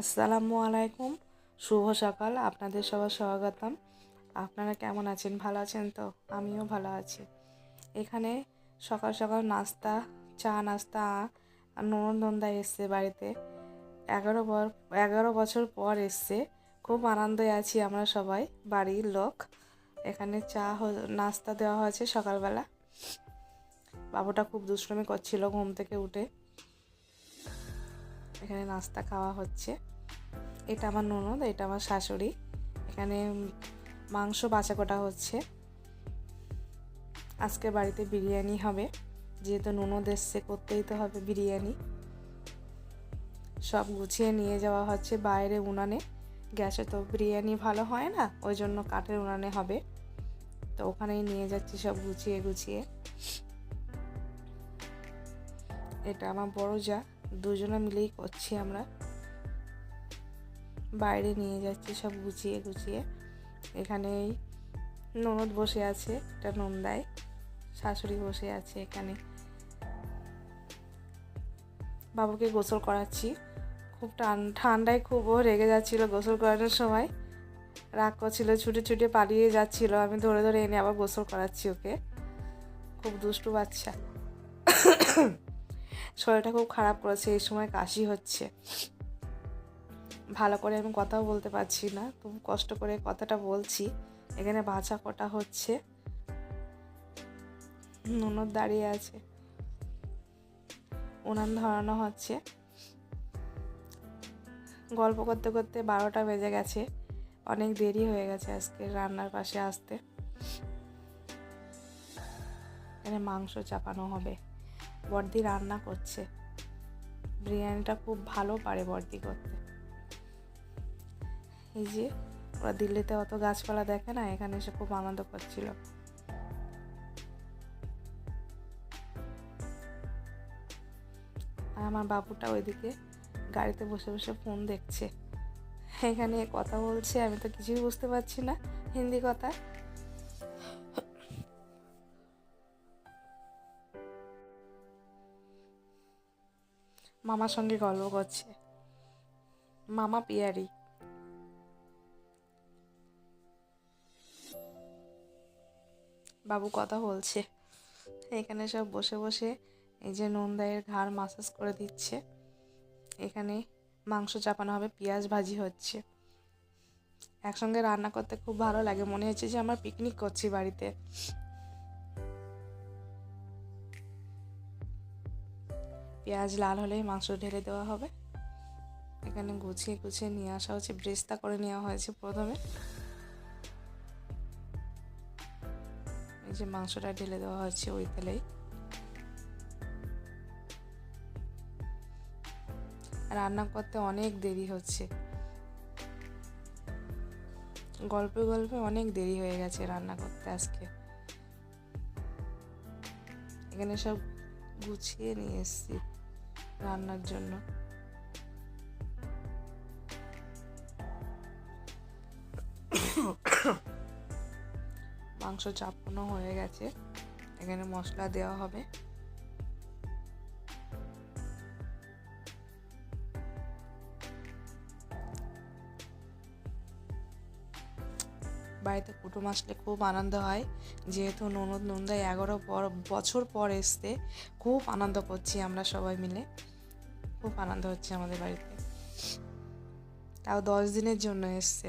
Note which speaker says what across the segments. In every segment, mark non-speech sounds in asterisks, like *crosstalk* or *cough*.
Speaker 1: আসসালামু আলাইকুম। শুভ সকাল, আপনাদের সবার স্বাগতম। আপনারা কেমন আছেন? ভালো আছেন তো? আমিও ভালো আছি। এখানে সকাল সকাল নাস্তা, চা, নাস্তা নন্দা এসছে বাড়িতে। এগারো বর এগারো বছর পর এসছে। খুব আনন্দে আছি আমরা সবাই, বাড়ির লোক। এখানে চা নাস্তা দেওয়া হয়েছে সকালবেলা। বাবুটা খুব দুষ্টুমি করছিল ঘুম থেকে উঠে। এখানে নাস্তা খাওয়া হচ্ছে। এটা আমার ননদ, এটা আমার শাশুড়ি। এখানে মাংস বাছা কটা হচ্ছে। আজকে বাড়িতে বিরিয়ানি হবে। যেহেতু ননদ এসছে, করতেই তো হবে বিরিয়ানি। সব গুছিয়ে নিয়ে যাওয়া হচ্ছে বাইরে উনানে। গ্যাসে তো বিরিয়ানি ভালো হয় না, ওই জন্য কাঠের উনানে হবে। তো ওখানেই নিয়ে যাচ্ছি সব গুছিয়ে গুছিয়ে। এটা আমার বড় যা। দুজনে মিলেই করছি আমরা। বাইরে নিয়ে যাচ্ছি, সব গুছিয়ে গুছিয়ে। এখানে ননদ বসে আছে, এটা নন্দায় শাশুড়ি বসে আছে এখানে। বাবুকে গোসল করাচ্ছি। খুব ঠান্ডায় খুব ও রেগে যাচ্ছিল গোসল করানোর সময়। রাগ করছিল, ছুটে ছুটে পালিয়ে যাচ্ছিল। আমি ধরে ধরে এনে আবার গোসল করাচ্ছি ওকে। খুব দুষ্টু বাচ্চা। শরীরটা খুব খারাপ করেছে, এই সময় কাশি হচ্ছে। ভালো করে আমি কথাও বলতে পারছি না তবু কষ্ট করে কথাটা বলছি। এখানে বাছা কটা হচ্ছে। ননদ দাঁড়িয়ে আছে। উনান ধরানো হচ্ছে। গল্প করতে করতে বারোটা বেজে গেছে। অনেক দেরি হয়ে গেছে আজকে রান্নার পাশে আসতে। এখানে মাংস চাপানো হবে। বর্দি রান্না করছে। বিরিয়ানিটা খুব ভালো পারে বর্দি করতে। এই যে, ওরা দিল্লিতে অত গাছপালা দেখে না, এখানে এসে খুব আনন্দ করছিল। আর আমার বাবুটা ওইদিকে গাড়িতে বসে বসে ফোন দেখছে। এখানে কথা বলছে, আমি তো কিছুই বুঝতে পারছি না, হিন্দি কথা। মামার সঙ্গে গল্প করছে। মামা পিয়ারি। বাবু কথা বলছে। এখানে সব বসে বসে এই যে নন্দাইয়ের ঘাড় মাসাজ করে দিচ্ছে। এখানে মাংস চাপানো হবে, পেঁয়াজ ভাজি হচ্ছে। একসঙ্গে রান্না করতে খুব ভালো লাগে। মনে হচ্ছে যে আমরা পিকনিক করছি বাড়িতে। পেঁয়াজ লাল হলেই মাংস ঢেলে দেওয়া হবে। এখানে গুছিয়ে গুছিয়ে নিয়ে আসা হচ্ছে, ব্রেস্তা করে নেওয়া হয়েছে প্রথমে। এই যে মাংসটা ঢেলে দেওয়া হচ্ছে ওই তেলেই। রান্না করতে অনেক দেরি হচ্ছে। গল্পে গল্পে অনেক দেরি হয়ে গেছে রান্না করতে আজকে। এখানে সব গুছিয়ে নিয়ে এসছি। রান্নার জন্য। মাংস চাপানো হয়ে গেছে। এখানে মশলা দেওয়া হবে। বাড়িতে কুটুম আসলে খুব আনন্দ হয়। যেহেতু ননদ নন্দাই এগারো পর, বছর পর এসতে খুব আনন্দ করছি আমরা সবাই মিলে। খুব আনন্দ হচ্ছে আমাদের বাড়িতে। তাও দশ দিনের জন্য এসছে।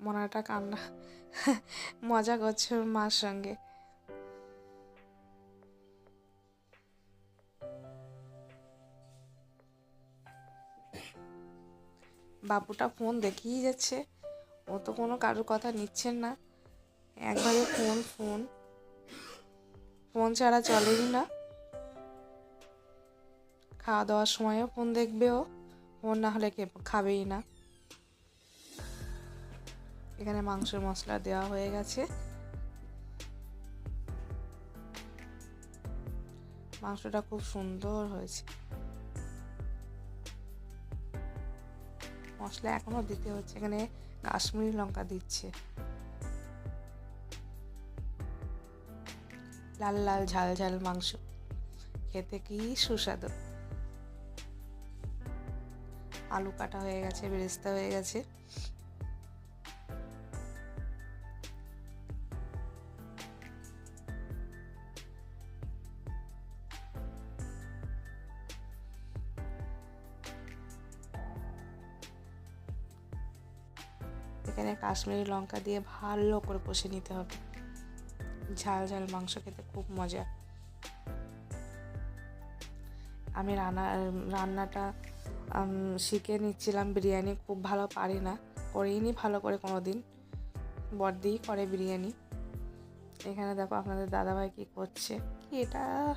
Speaker 1: মনাটা কান্না, মজা করছে মার সঙ্গে। বাবুটা ফোন দেখিয়ে যাচ্ছে। ও তো কোনো কারোর কথা নিচ্ছেন না। একবারে ফোন ফোন। ফোন ছাড়া চলেই না। খাওয়া দাওয়ার সময়ও ফোন দেখবে ও। ফোন না হলে খাবেই না। এখানে মাংসের মশলা দেওয়া হয়ে গেছে। মাংসটা খুব সুন্দর হয়েছে। মশলা এখনও দিতে হচ্ছে। এখানে কাশ্মীরি লঙ্কা দিচ্ছে। লাল লাল ঝাল ঝাল মাংস। খেতে কি সুস্বাদু। আলু কাটা হয়ে গেছে, বেরেস্তা হয়ে গেছে। এখানে কাশ্মীরি লঙ্কা দিয়ে ভালো করে কষে নিতে হবে। ঝাল ঝাল মাংস খেতে খুব মজা। আমি রান্না রান্নাটা শিখে নিচ্ছিলাম বিরিয়ানি খুব ভালো পারি না। করিনি ভালো করে কোনো দিন বড়দিই করে বিরিয়ানি। এখানে দেখো আপনাদের দাদাভাই কি করছে। কি এটা?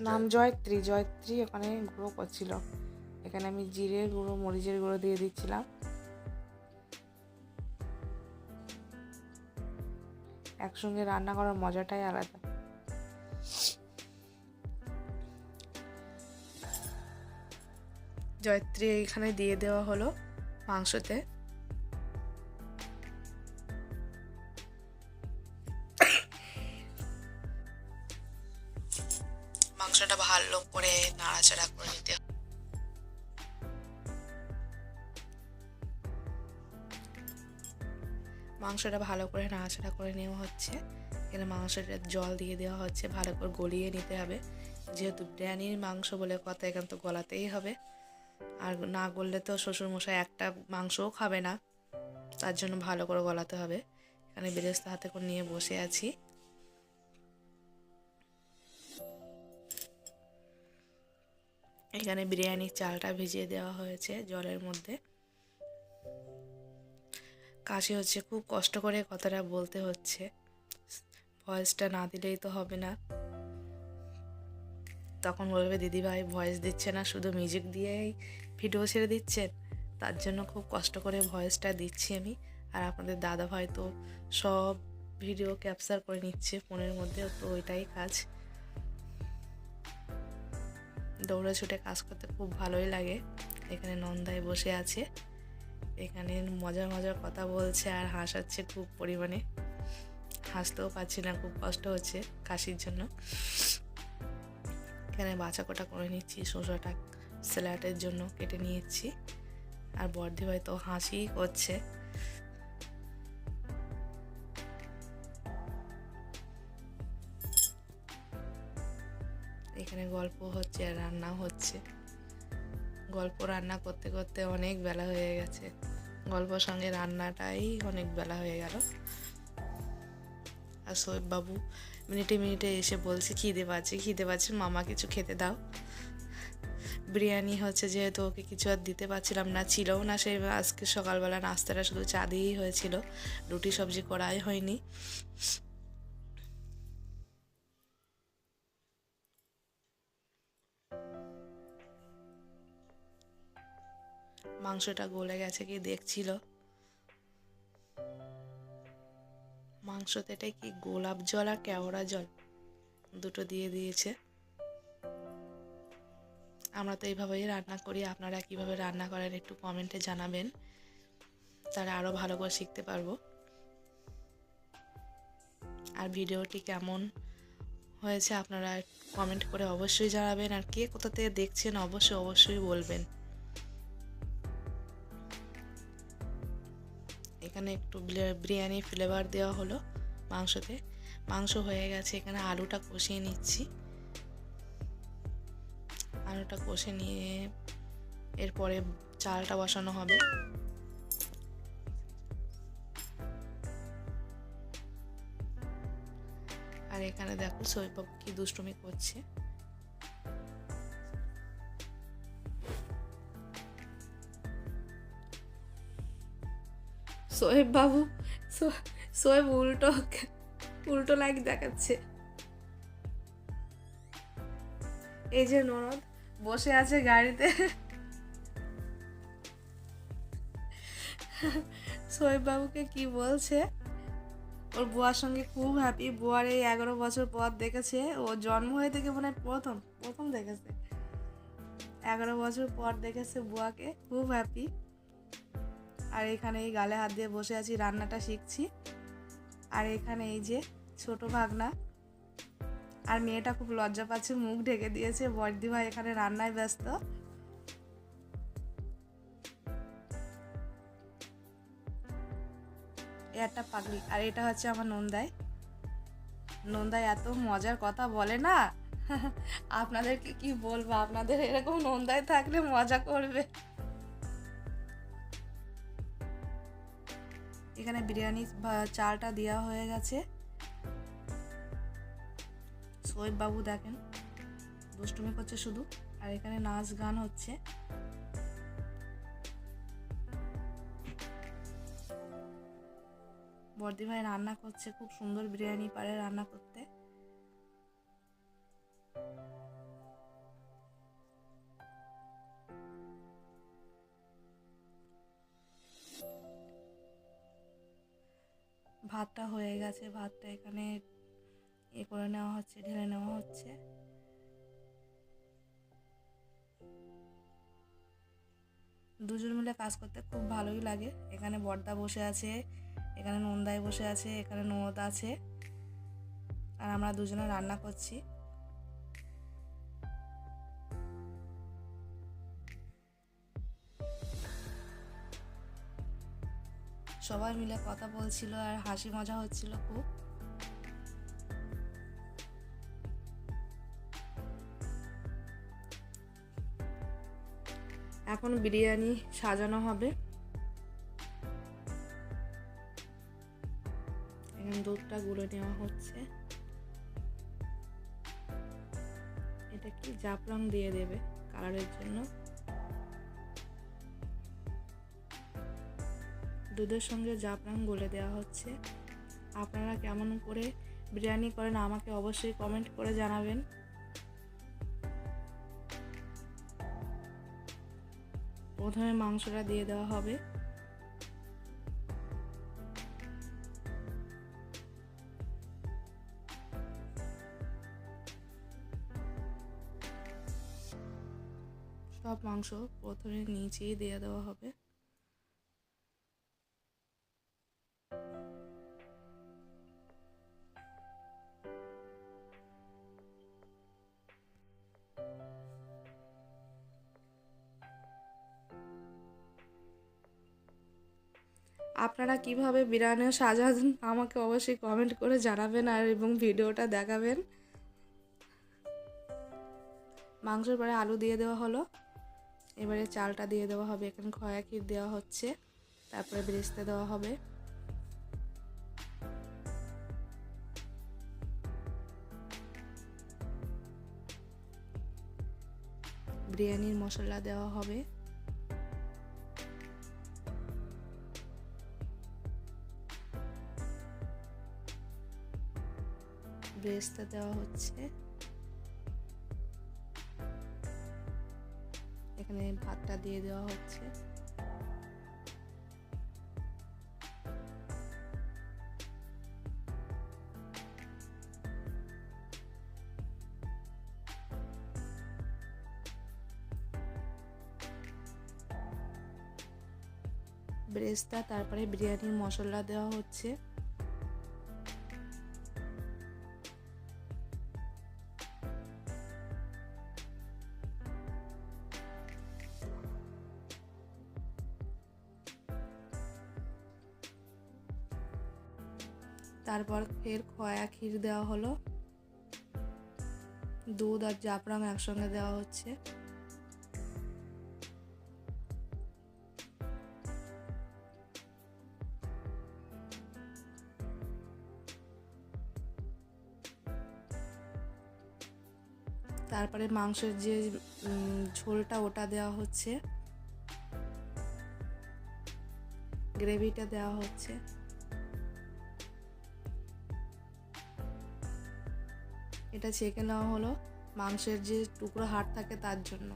Speaker 1: নাম জয়ত্রী জয়ত্রী ওখানে গুঁড়ো করছিল। এখানে আমি জিরের গুঁড়ো মরিচের গুঁড়ো দিয়ে দিচ্ছিলাম। একসঙ্গে রান্না করার মজাটাই আলাদা। জয়ত্রী এখানে দিয়ে দেওয়া হলো মাংসতে। মাংসটা ভালো করে নাড়াচাড়া করে নেওয়া হচ্ছে। এখানে মাংসটা জল দিয়ে দেওয়া হচ্ছে, ভালো করে গলিয়ে নিতে হবে। যেহেতু বিরিয়ানির মাংস বলে কথা, এখানে তো গলাতেই হবে। আর না গললে তো শ্বশুরমশাই একটা মাংসও খাবে না। তার জন্য ভালো করে গলাতে হবে। এখানে বেরেস্তা হাতে করে নিয়ে বসে আছি। এখানে বিরিয়ানির চালটা ভিজিয়ে দেওয়া হয়েছে জলের মধ্যে। কাশি হচ্ছে, খুব কষ্ট করে কথাটা বলতে হচ্ছে। ভয়েসটা না দিলেই তো হবে না। তখন বলবে, দিদিভাই, ভয়েস দিচ্ছে না, শুধু মিউজিক দিয়েই ভিডিও ছেড়ে দিচ্ছেন? তার জন্য খুব কষ্ট করে ভয়েসটা দিচ্ছি আমি। আর আপনাদের দাদা ভাই তো সব ভিডিও ক্যাপচার করে নিচ্ছে ফোনের মধ্যে তো ওইটাই কাজ। দৌড়ে ছুটে কাজ করতে খুব ভালোই লাগে। এখানে নন্দায় বসে আছে। এখানে মজার মজার কথা বলছে আর হাসাচ্ছে খুব পরিমাণে। হাসতেও পারছি না, খুব কষ্ট হচ্ছে কাশির জন্য। এখানে বাছা কোটা করে নিচ্ছি শসাটা স্যালাডের জন্য কেটে নিয়েছি। আর বর্দি ভাই তো হাসি করছে। এখানে গল্প হচ্ছে আর রান্না হচ্ছে। গল্প রান্না করতে করতে অনেক বেলা হয়ে গেছে। গল্পর সঙ্গে রান্নাটাই অনেক বেলা হয়ে গেল। আর বাবু মিনিটে মিনিটে এসে বলছে, খিদে পাচ্ছে খিদে পাচ্ছে, মামা কিছু খেতে দাও। বিরিয়ানি হচ্ছে যেহেতু ওকে কিছু আর দিতে পারছিলাম না, ছিলও না সেই আজকে সকালবেলা নাস্তাটা শুধু চা দিয়েই হয়েছিল। রুটি সবজি করাই হয়নি। মাংসটা গলে গেছে কি দেখছিল? মাংসতে এটা কি গোলাপ জল আর কেওড়া জল? দুটো দিয়ে দিয়েছে। আমরা তো এইভাবেই রান্না করি। আপনারা কীভাবে রান্না করেন একটু কমেন্টে জানাবেন। তারা আরও ভালো করে শিখতে পারব। আর ভিডিওটি কেমন হয়েছে আপনারা কমেন্ট করে অবশ্যই জানাবেন। আর কে কোথা থেকে দেখছেন, অবশ্যই অবশ্যই বলবেন। এখানে একটু বিরিয়ানি ফ্লেভার দেওয়া হলো মাংসতে। মাংস হয়ে গেছে, এখানে আলুটা কষিয়ে নিচ্ছি। আলুটা কষে নিয়ে এরপরে চালটা বসানো হবে। আর এখানে দেখো সৈবাবু কি দুষ্টুমি করছে। সোহেব বাবু সোহেব উল্টো উল্টো লাইক দেখাচ্ছে। এই যে ননদ, বসে আছে গাড়িতে। সোহেব বাবুকে কি বলছে? ওর বুয়ার সঙ্গে খুব হ্যাপি বুয়ার এই এগারো বছর পর দেখেছে। ও জন্ম হয়ে থেকে মনে হয় প্রথম প্রথম দেখেছে। এগারো বছর পর দেখেছে বুয়াকে। খুব হ্যাপি আর এখানে এই গালে হাত দিয়ে বসে আছি, রান্নাটা শিখছি। আর এখানে এই যে ছোট ভাগনা। আর মেয়েটা খুব লজ্জা পাচ্ছে, মুখ ঢেকে দিয়েছে। বর্দি ভাই এখানে রান্নায় ব্যস্ত। একটা পাগলি। আর এটা হচ্ছে আমার নন্দায় নন্দায় এত মজার কথা বলে না। *laughs* আপনাদেরকে কি বলব? আপনাদের এরকম নন্দায় থাকলে মজা করবে। এখানে বিরিয়ানি চালটা দেওয়া হয়ে গেছে। সোয়েব বাবু দেখেন, দুষ্টুমি করছে শুধু। আর এখানে নাচ গান হচ্ছে। বর্দি ভাই রান্না করছে, খুব সুন্দর বিরিয়ানি পারে রান্না করতে। ভাতটা হয়ে গেছে, ভাতটা এখানে এ করে নেওয়া হচ্ছে, ঢেলে নেওয়া হচ্ছে। দুজন মিলে কাজ করতে খুব ভালোই লাগে। এখানে বর্দা বসে আছে, এখানে নন্দাই বসে আছে, এখানে নদ আছে। আর আমরা দুজনে রান্না করছি। সবাই মিলে কথা বলছিল আর হাসি মজা হচ্ছিল খুব। এখন বিরিয়ানি সাজানো হবে। দুধটা গুলে নেওয়া হচ্ছে। এটা কি জাফরান দিয়ে দেবে কালারের জন্য? দুধের সঙ্গে জাফরান গলে দেওয়া হচ্ছে। আপনারা কেমন করে বিরিয়ানি করেন আমাকে অবশ্যই কমেন্ট করে জানাবেন। প্রথমে মাংসটা দিয়ে দেওয়া হবে। সব মাংস প্রথমে নিচেই দিয়ে দেওয়া হবে। আপনারা কীভাবে বিরিয়ানি সাজান আমাকে অবশ্যই কমেন্ট করে জানাবেন আর এবং ভিডিওটা দেখাবেন। মাংসের পরে আলু দিয়ে দেওয়া হলো। এবারে চালটা দিয়ে দেওয়া হবে, এখানে খয়া ক্ষীর দেওয়া হচ্ছে। তারপরে বেরেস্তা দেওয়া হবে। বিরিয়ানির মশলা দেওয়া হবে। ব্রেস্তা দেওয়া হচ্ছে। এখানে ভাতটা দিয়ে দেওয়া হচ্ছে। ব্রেস্তা তারপরে বিরিয়ানির মশলা দেওয়া হচ্ছে। তারপর ফের খয়া ক্ষীর দেওয়া হলো। দুধ আর জাফরান একসঙ্গে দেওয়া হচ্ছে। তারপরে মাংসের যে ঝোলটা ওটা দেওয়া হচ্ছে। গ্রেভিটা দেওয়া হচ্ছে। এটা ছেঁকে নেওয়া হলো মাংসের যে টুকরো হাড় থাকে তার জন্য।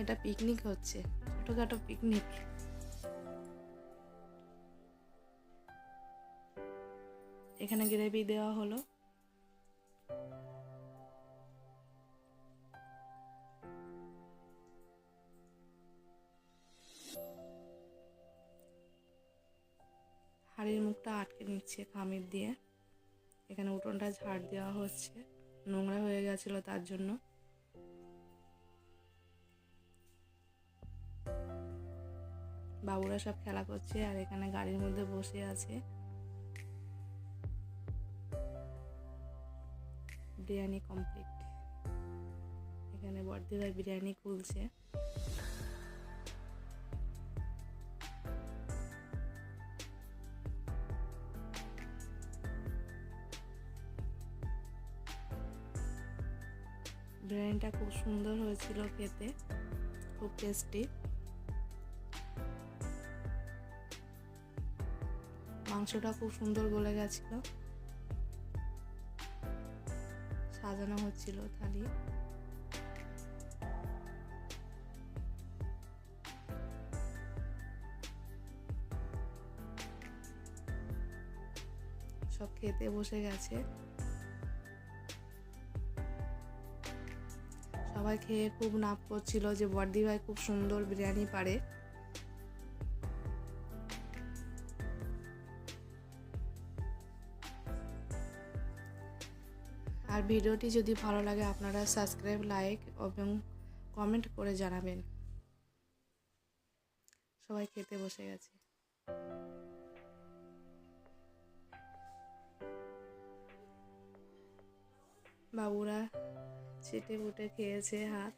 Speaker 1: এটা পিকনিক হচ্ছে, ছোটখাটো পিকনিক এখানে গ্রেভি দেওয়া হলো। হাড়ির মুখটা আটকে নিচ্ছে খামির দিয়ে। এখানে উঠোনটা ঝাড় দেওয়া হচ্ছে। নোংরা হয়ে গেছিল তার জন্য। বাবুরা সব খেলা করছে আর এখানে গাড়ির মধ্যে বসে আছে। বিরিয়ানি কমপ্লিট এখানে বর্দিভাই বিরিয়ানি খুলছে। বিরিয়ানিটা খুব সুন্দর হয়েছিল খেতে। খুব টেস্টি মাংসটা খুব সুন্দর গলে গেছিল। সাজানো হচ্ছিল থালি। সব খেতে বসে গেছে। সবাই খেয়ে খুব নাপ করছিল যে বর্দি ভাই খুব সুন্দর বিরিয়ানি পারে। আর ভিডিওটি যদি ভালো লাগে, আপনারা সাবস্ক্রাইব লাইক এবং কমেন্ট করে জানাবেন। সবাই খেতে বসে গেছে। বাবুরা ছেটে বুটে খেয়েছে হাত।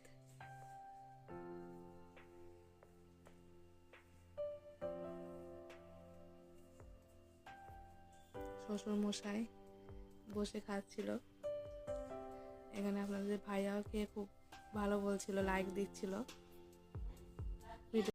Speaker 1: শ্বশুর মশাই বসে খাচ্ছিল। এখানে আপনাদের ভাইয়াও খেয়ে খুব ভালো বলছিল লাইক দিচ্ছিল।